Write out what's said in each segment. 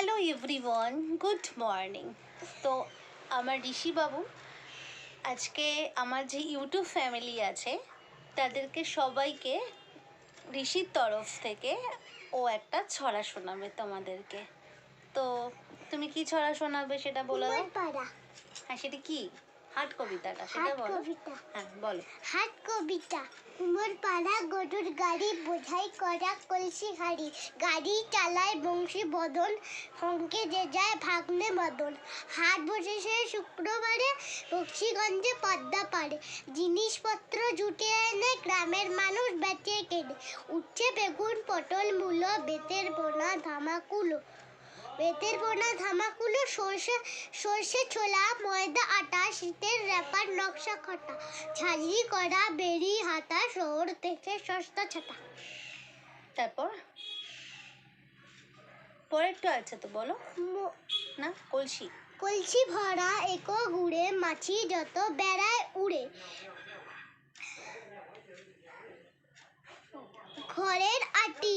Hello everyone good morning. তো আমার ঋষিবাবু আজকে আমার যে ইউটিউব ফ্যামিলি আছে তাদেরকে সবাইকে ঋষির তরফ থেকে ও একটা ছড়া শোনাবে তোমাদেরকে। তো তুমি কি ছড়া শোনাবে সেটা বলো? হ্যাঁ সেটা কি? হাট কবিতাটা সেটা বলো। হ্যাঁ বলো। হাট কবিতা। উমর পাড়া গরুর গাড়ি বোঝাই করা কলসি হাড়ি। গাড়ি চালায় বংশী বদন হংকে যে যায় ভাগ্নে মদন। হাট বসেছে শুক্রবারে বক্সিগঞ্জে পদ্মা পারে জিনিসপত্র জুটে এনে গ্রামের মানুষ বেঁচে কেনে। উঠছে বেগুন পটল মূলো বেতের বোনা ধামাকুলো বেতের বোনা ধামাকুলো সর্ষে সর্ষে ছোলা ময়দা আটা শীতের র্যাপার নকশা খটা ঝাঁঝরি করা বেরি হাতা শহর থেকে সস্তা ছাতা তারপর? পরেরটা আছে তো বলো। না কলসি। কলসি ভরা একো গুড়ে মাছি যত বেড়ায় উড়ে ঘরের আটি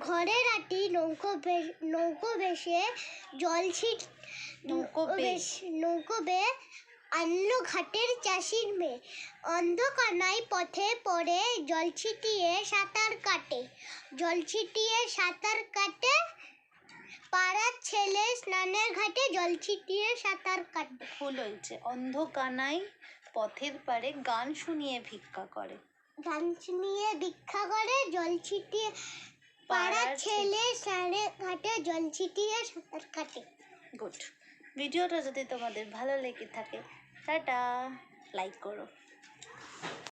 ঘরের আটি নৌকো নৌকো ভেসে জল ছিট নৌকো বেশ- নৌকো বে আনলো ঘাটের চাষির মেয়ে। অন্ধকানাই পথে পড়ে জল ছিটিয়ে সাঁতার কাটে। জল ছিটিয়ে সাঁতার কাটে। পাড়ার ছেলে স্নানের ঘাটে জল ছিটিয়ে সাঁতার কাটে। ভুল হয়েছে। অন্ধ কানাই পথের পারে গান শুনিয়ে ভিক্ষা করে। গান শুনিয়ে ভিক্ষা করে জল ছিটিয়ে পাড়ার ছেলে। সাড়ে ঘাটে জল ছিটিয়ে সাঁতার কাটে। গুড। ভিডিওটা যদি তোমাদের ভালো লেগে থাকে টাটা। লাইক করো।